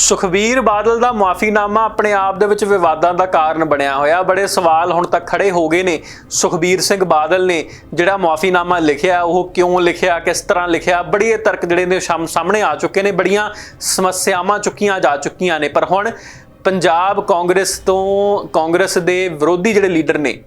ਸੁਖਬੀਰ ਬਾਦਲ ਦਾ ਮਾਫੀਨਾਮਾ ਆਪਣੇ ਆਪ ਦੇ ਵਿੱਚ ਵਿਵਾਦਾਂ ਦਾ ਕਾਰਨ ਬਣਿਆ ਹੋਇਆ। ਬੜੇ ਸਵਾਲ ਹੁਣ ਤੱਕ ਖੜੇ ਹੋ ਗਏ ਨੇ ਸੁਖਬੀਰ ਸਿੰਘ ਬਾਦਲ ਨੇ, ਜਿਹੜਾ ਮਾਫੀਨਾਮਾ ਲਿਖਿਆ, ਉਹ ਕਿਉਂ ਲਿਖਿਆ, ਕਿਸ ਤਰ੍ਹਾਂ ਲਿਖਿਆ? ਬੜੀ ਇਹ ਤਰਕ ਜਿਹੜੇ ਨੇ ਸਾਹਮ- ਸਾਹਮਣੇ ਆ ਚੁੱਕੇ ਨੇ, ਬੜੀਆਂ ਸਮੱਸਿਆਵਾਂ ਚੁੱਕੀਆਂ ਜਾ ਚੁੱਕੀਆਂ ਨੇ। ਪਰ ਹੁਣ ਪੰਜਾਬ ਕਾਂਗਰਸ ਤੋਂ ਕਾਂਗਰਸ ਦੇ ਵਿਰੋਧੀ ਜਿਹੜੇ ਲੀਡਰ ਨੇ,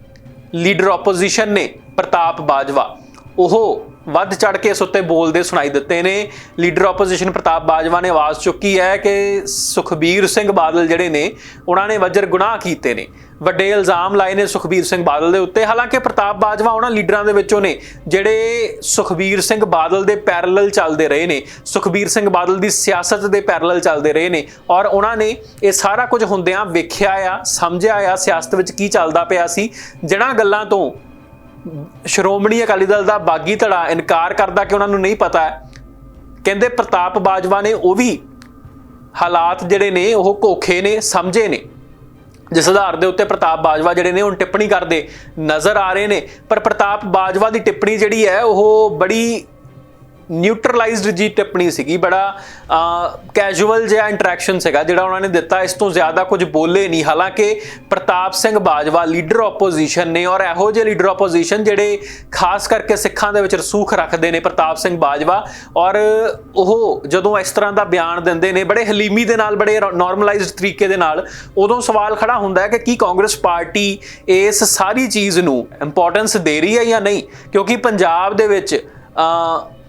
ਲੀਡਰ ਆਪੋਜੀਸ਼ਨ ਨੇ, ਪ੍ਰਤਾਪ ਬਾਜਵਾ। ਉਹ ਵੱਧ ਚੜ ਕੇ ਇਸ ਉੱਤੇ ਬੋਲਦੇ ਸੁਣਾਈ ਦਿੱਤੇ ਨੇ। ਲੀਡਰ ਆਪੋਜੀਸ਼ਨ ਪ੍ਰਤਾਪ ਬਾਜਵਾ ਨੇ ਆਵਾਜ਼ ਚੁੱਕੀ ਹੈ ਕਿ ਸੁਖਬੀਰ ਸਿੰਘ ਬਾਦਲ ਜਿਹੜੇ ਨੇ, ਉਹਨਾਂ ਨੇ ਵਜਰ ਗੁਨਾਹ ਕੀਤੇ ਨੇ। ਵੱਡੇ ਇਲਜ਼ਾਮ ਲਾਏ ਨੇ ਸੁਖਬੀਰ ਸਿੰਘ ਬਾਦਲ ਦੇ ਉੱਤੇ। ਹਾਲਾਂਕਿ ਪ੍ਰਤਾਪ ਬਾਜਵਾ ਉਹਨਾਂ ਲੀਡਰਾਂ ਦੇ ਵਿੱਚੋਂ ਨੇ, ਜਿਹੜੇ ਸੁਖਬੀਰ ਸਿੰਘ ਬਾਦਲ ਦੇ ਪੈਰਲਲ ਚੱਲਦੇ ਰਹੇ ਨੇ, ਸੁਖਬੀਰ ਸਿੰਘ ਬਾਦਲ ਦੀ ਸਿਆਸਤ ਦੇ ਪੈਰਲਲ ਚੱਲਦੇ ਰਹੇ ਨੇ ਔਰ ਉਹਨਾਂ ਨੇ ਇਹ ਸਾਰਾ ਕੁਝ ਹੁੰਦਿਆਂ ਵੇਖਿਆ ਆ, ਸਮਝਿਆ ਆ ਸਿਆਸਤ ਵਿੱਚ ਕੀ ਚੱਲਦਾ ਪਿਆ ਸੀ। ਜਿਨ੍ਹਾਂ ਗੱਲਾਂ ਤੋਂ ਸ਼੍ਰੋਮਣੀ ਅਕਾਲੀ ਦਲ ਦਾ ਬਾਗੀ ਧੜਾ ਇਨਕਾਰ ਕਰਦਾ ਕਿ ਉਹਨਾਂ ਨੂੰ ਨਹੀਂ ਪਤਾ ਹੈ। ਕਹਿੰਦੇ ਪ੍ਰਤਾਪ ਬਾਜਵਾ ਨੇ ਉਹ ਵੀ ਹਾਲਾਤ ਜਿਹੜੇ ਨੇ, ਉਹ ਕੋਖੇ ਨੇ, ਸਮਝੇ ਨੇ। ਜਿਸ ਆਧਾਰ ਦੇ ਉੱਤੇ ਪ੍ਰਤਾਪ ਬਾਜਵਾ ਜਿਹੜੇ ਨੇ, ਹੁਣ ਟਿੱਪਣੀ ਕਰਦੇ ਨਜ਼ਰ ਆ ਰਹੇ ਨੇ। ਪਰ ਪ੍ਰਤਾਪ ਬਾਜਵਾ ਦੀ ਟਿੱਪਣੀ ਜਿਹੜੀ ਹੈ, ਉਹ ਬੜੀ ਨਿਊਟਰਲਾਈਜ਼ਡ ਜੀ ਟਿੱਪਣੀ ਸੀਗੀ, ਬੜਾ ਕੈਜੂਅਲ ਜਿਹਾ ਇੰਟਰੈਕਸ਼ਨ ਸੀਗਾ, ਜਿਹੜਾ ਉਹਨਾਂ ਨੇ ਦਿੱਤਾ। ਇਸ ਤੋਂ ਜ਼ਿਆਦਾ ਕੁਝ ਬੋਲੇ ਨਹੀਂ। ਹਾਲਾਂਕਿ ਪ੍ਰਤਾਪ ਸਿੰਘ ਬਾਜਵਾ ਲੀਡਰ ਆਪੋਜੀਸ਼ਨ ਨੇ ਔਰ ਇਹੋ ਜਿਹੇ ਲੀਡਰ ਆਪੋਜੀਸ਼ਨ ਜਿਹੜੇ ਖਾਸ ਕਰਕੇ ਸਿੱਖਾਂ ਦੇ ਵਿੱਚ ਰਸੂਖ ਰੱਖਦੇ ਨੇ ਪ੍ਰਤਾਪ ਸਿੰਘ ਬਾਜਵਾ ਔਰ ਉਹ ਜਦੋਂ ਇਸ ਤਰ੍ਹਾਂ ਦਾ ਬਿਆਨ ਦਿੰਦੇ ਨੇ, ਬੜੇ ਹਲੀਮੀ ਦੇ ਨਾਲ, ਬੜੇ ਨਾਰਮਲਾਈਜ਼ਡ ਤਰੀਕੇ ਦੇ ਨਾਲ, ਉਦੋਂ ਸਵਾਲ ਖੜਾ ਹੁੰਦਾ ਹੈ ਕਿ ਕੀ ਕਾਂਗਰਸ ਪਾਰਟੀ ਇਸ ਸਾਰੀ ਚੀਜ਼ ਨੂੰ ਇੰਪੋਰਟੈਂਸ ਦੇ ਰਹੀ ਹੈ ਜਾਂ ਨਹੀਂ? ਕਿਉਂਕਿ ਪੰਜਾਬ ਦੇ ਵਿੱਚ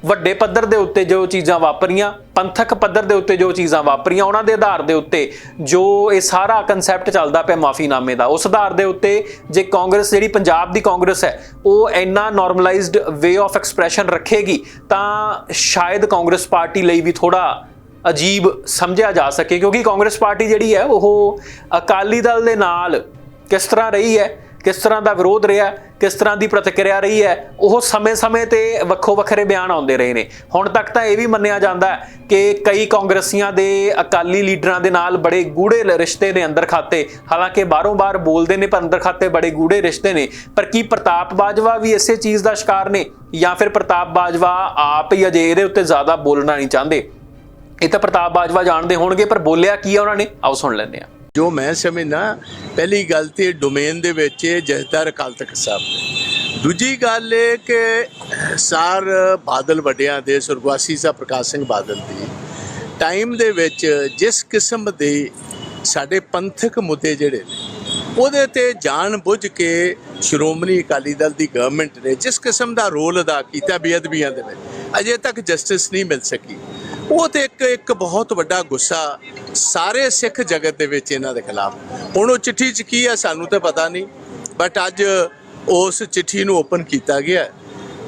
ਵੱਡੇ ਪੱਧਰ ਦੇ ਉੱਤੇ ਜੋ ਚੀਜ਼ਾਂ ਵਾਪਰੀਆਂ, ਪੰਥਕ ਪੱਧਰ ਦੇ ਉੱਤੇ ਜੋ ਚੀਜ਼ਾਂ ਵਾਪਰੀਆਂ, ਉਹਨਾਂ ਦੇ ਆਧਾਰ ਦੇ ਉੱਤੇ ਜੋ ਇਹ ਸਾਰਾ ਕਨਸੈਪਟ ਚੱਲਦਾ ਪਿਆ ਮਾਫੀਨਾਮੇ ਦਾ, ਉਸ ਆਧਾਰ ਦੇ ਉੱਤੇ ਜੇ ਕਾਂਗਰਸ, ਜਿਹੜੀ ਪੰਜਾਬ ਦੀ ਕਾਂਗਰਸ ਹੈ, ਉਹ ਇੰਨਾ ਨਾਰਮਲਾਈਜ਼ਡ ਵੇ ਆਫ ਐਕਸਪ੍ਰੈਸ਼ਨ ਰੱਖੇਗੀ, ਤਾਂ ਸ਼ਾਇਦ ਕਾਂਗਰਸ ਪਾਰਟੀ ਲਈ ਵੀ ਥੋੜਾ ਅਜੀਬ ਸਮਝਿਆ ਜਾ ਸਕੇ, ਕਿਉਂਕਿ ਕਾਂਗਰਸ ਪਾਰਟੀ ਜਿਹੜੀ ਹੈ, ਉਹ ਅਕਾਲੀ ਦਲ ਦੇ ਨਾਲ ਕਿਸ ਤਰ੍ਹਾਂ ਰਹੀ ਹੈ ਕਿਸ ਤਰ੍ਹਾਂ ਦਾ ਵਿਰੋਧ ਰਿਹਾ, ਕਿਸ ਤਰ੍ਹਾਂ ਦੀ ਪ੍ਰਤੀਕਿਰਿਆ ਰਹੀ ਹੈ, ਉਹ ਸਮੇਂ-ਸਮੇਂ ਤੇ ਵੱਖੋ ਵੱਖਰੇ ਬਿਆਨ ਆਉਂਦੇ ਰਹੇ ਨੇ। ਹੁਣ ਤੱਕ ਤਾਂ ਇਹ ਵੀ ਮੰਨਿਆ ਜਾਂਦਾ ਹੈ ਕਿ ਕਈ ਕਾਂਗਰਸੀਆਂ ਦੇ ਅਕਾਲੀ ਲੀਡਰਾਂ ਦੇ ਨਾਲ ਬੜੇ ਗੂੜੇ ਰਿਸ਼ਤੇ ਨੇ ਅੰਦਰ ਖਾਤੇ। ਹਾਲਾਂਕਿ ਬਾਹਰੋਂ ਬਾਹਰ ਬੋਲਦੇ ਨੇ, ਪਰ ਅੰਦਰ ਖਾਤੇ ਬੜੇ ਗੂੜੇ ਰਿਸ਼ਤੇ ਨੇ। ਪਰ ਕੀ ਪ੍ਰਤਾਪ ਬਾਜਵਾ ਵੀ ਇਸੇ ਚੀਜ਼ ਦਾ ਸ਼ਿਕਾਰ ਨੇ? ਜਾਂ ਫਿਰ ਪ੍ਰਤਾਪ ਬਾਜਵਾ ਆਪ ਹੀ ਅਜੇ ਇਹਦੇ ਉੱਤੇ ਜ਼ਿਆਦਾ ਬੋਲਣਾ ਨਹੀਂ ਚਾਹੁੰਦੇ? ਇਹ ਤਾਂ ਪ੍ਰਤਾਪ ਬਾਜਵਾ ਜਾਣਦੇ ਹੋਣਗੇ, ਪਰ ਬੋਲਿਆ ਕੀ ਆ ਉਹਨਾਂ ਨੇ? ਆਓ ਸੁਣ ਲੈਂਦੇ ਆ ਜੋ ਮੈਂ ਸਮਝਣਾ ਪਹਿਲੀ ਗੱਲ ਤੇ ਡੋਮੇਨ ਦੇ ਵਿੱਚ ਜਥੇਦਾਰ ਅਕਾਲ ਤਖਤ ਸਾਹਿਬ ਨੇ। ਦੂਜੀ ਗੱਲ ਇਹ ਕਿ ਸਾਰ ਬਾਦਲ ਵੱਡਿਆਂ ਦੇ ਸੁਰਗਵਾਸੀ ਸਾਹਿਬ ਪ੍ਰਕਾਸ਼ ਸਿੰਘ ਬਾਦਲ ਦੀ ਟਾਈਮ ਦੇ ਵਿੱਚ ਜਿਸ ਕਿਸਮ ਦੇ ਸਾਡੇ ਪੰਥਕ ਮੁੱਦੇ ਜਿਹੜੇ ਨੇ, ਉਹਦੇ ਤੇ ਜਾਣ ਬੁੱਝ ਕੇ ਸ਼੍ਰੋਮਣੀ ਅਕਾਲੀ ਦਲ ਦੀ ਗਵਰਨਮੈਂਟ ਨੇ ਜਿਸ ਕਿਸਮ ਦਾ ਰੋਲ ਅਦਾ ਕੀਤਾ ਬੇਅਦਬੀਆਂ ਦੇ ਵਿੱਚ, ਅਜੇ ਤੱਕ ਜਸਟਿਸ ਨਹੀਂ ਮਿਲ ਸਕੀ। ਉਹ ਤੇ ਇੱਕ ਇੱਕ ਬਹੁਤ ਵੱਡਾ ਗੁੱਸਾ ਸਾਰੇ ਸਿੱਖ ਜਗਤ ਦੇ ਵਿੱਚ ਇਹਨਾਂ ਦੇ ਖਿਲਾਫ। ਹੁਣ ਉਹ ਚਿੱਠੀ 'ਚ ਕੀ ਹੈ ਸਾਨੂੰ ਤਾਂ ਪਤਾ ਨਹੀਂ ਬਟ ਅੱਜ ਉਸ ਚਿੱਠੀ ਨੂੰ ਓਪਨ ਕੀਤਾ ਗਿਆ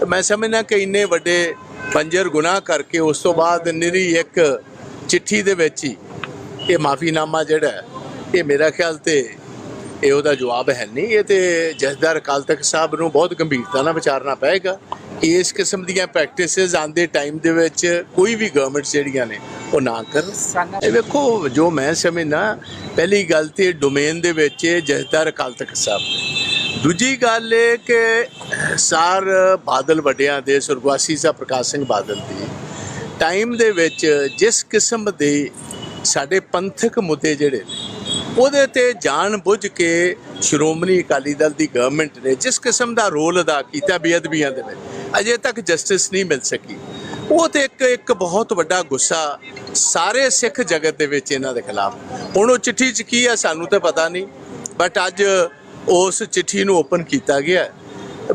ਮੈਂ ਸਮਝਣਾ ਕਿ ਇੰਨੇ ਵੱਡੇ ਬੰਜਰ ਗੁਨਾਹ ਕਰਕੇ ਉਸ ਤੋਂ ਬਾਅਦ ਨਿਰੀ ਇੱਕ ਚਿੱਠੀ ਦੇ ਵਿੱਚ ਹੀ ਇਹ ਮਾਫੀਨਾਮਾ ਜਿਹੜਾ ਇਹ ਮੇਰਾ ਖਿਆਲ ਤੇ ਇਹ ਉਹਦਾ ਜਵਾਬ ਹੈ ਨਹੀਂ। ਇਹ ਤੇ ਜਥੇਦਾਰ ਅਕਾਲ ਤਖਤ ਸਾਹਿਬ ਨੂੰ ਬਹੁਤ ਗੰਭੀਰਤਾ ਨਾਲ ਵਿਚਾਰਨਾ ਪਏਗਾ। ਇਸ ਕਿਸਮ ਦੀਆਂ ਪ੍ਰੈਕਟਿਸਿਸ ਆਂਦੇ ਟਾਈਮ ਦੇ ਵਿੱਚ ਕੋਈ ਵੀ ਗਵਰਨਮੈਂਟ ਜਿਹੜੀਆਂ ਨੇ, ਉਹ ਨਾ ਕਰਨ। ਇਹ ਵੇਖੋ, ਜੋ ਮੈਂ ਸਮਝਣਾ ਪਹਿਲੀ ਗੱਲ ਤੇ ਡੋਮੇਨ ਦੇ ਵਿੱਚ ਇਹ ਜਥੇਦਾਰ ਅਕਾਲ ਤਖਤ ਸਾਹਿਬ ਨੇ। ਦੂਜੀ ਗੱਲ ਇਹ ਕਿ ਸਾਰ ਬਾਦਲ ਵੱਡਿਆਂ ਦੇ, ਸੁਰਗਵਾਸੀ ਸਾਹਿਬ ਪ੍ਰਕਾਸ਼ ਸਿੰਘ ਬਾਦਲ ਦੀ ਟਾਈਮ ਦੇ ਵਿੱਚ ਜਿਸ ਕਿਸਮ ਦੇ ਸਾਡੇ ਪੰਥਕ ਮੁੱਦੇ ਜਿਹੜੇ ਨੇ, ਉਹਦੇ ਤੇ ਜਾਣ ਬੁੱਝ ਕੇ ਸ਼੍ਰੋਮਣੀ ਅਕਾਲੀ ਦਲ ਦੀ ਗਵਰਨਮੈਂਟ ਨੇ ਜਿਸ ਕਿਸਮ ਦਾ ਰੋਲ ਅਦਾ ਕੀਤਾ, ਬੇਅਦਬੀਆਂ ਦੇ ਵਿੱਚ ਅਜੇ ਤੱਕ ਜਸਟਿਸ ਨਹੀਂ ਮਿਲ ਸਕੀ। ਉਹ ਤੇ ਇੱਕ ਇੱਕ ਬਹੁਤ ਵੱਡਾ ਗੁੱਸਾ ਸਾਰੇ ਸਿੱਖ ਜਗਤ ਦੇ ਵਿੱਚ ਇਹਨਾਂ ਦੇ ਖਿਲਾਫ। ਹੁਣ ਉਹ ਚਿੱਠੀ 'ਚ ਕੀ ਹੈ ਸਾਨੂੰ ਤਾਂ ਪਤਾ ਨਹੀਂ ਬਟ ਅੱਜ ਉਸ ਚਿੱਠੀ ਨੂੰ ਓਪਨ ਕੀਤਾ ਗਿਆ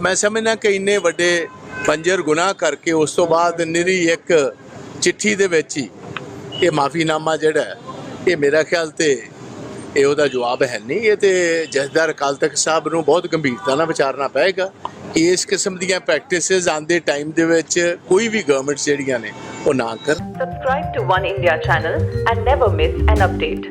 ਮੈਂ ਸਮਝਦਾ ਕਿ ਇੰਨੇ ਵੱਡੇ ਬੰਜਰ ਗੁਨਾਹ ਕਰਕੇ ਉਸ ਤੋਂ ਬਾਅਦ ਨਿਰੀ ਇੱਕ ਚਿੱਠੀ ਦੇ ਵਿੱਚ ਹੀ ਇਹ ਮਾਫੀਨਾਮਾ ਜਿਹੜਾ ਇਹ ਮੇਰਾ ਖਿਆਲ ਤੇ ਇਹ ਉਹਦਾ ਜਵਾਬ ਹੈ ਨਹੀਂ। ਇਹ ਤੇ ਜਥੇਦਾਰ ਅਕਾਲ ਤਖਤ ਸਾਹਿਬ ਨੂੰ ਬਹੁਤ ਗੰਭੀਰਤਾ ਨਾਲ ਵਿਚਾਰਨਾ ਪਏਗਾ। ਇਸ ਕਿਸਮ ਦੀਆਂ ਪ੍ਰੈਕਟਿਸਿਸ ਆਂਦੇ ਟਾਈਮ ਦੇ ਵਿੱਚ ਕੋਈ ਵੀ ਗਵਰਨਮੈਂਟ ਜਿਹੜੀਆਂ ਨੇ ਉਹ ਨਾ ਕਰ subscribe to One India channel and never miss an update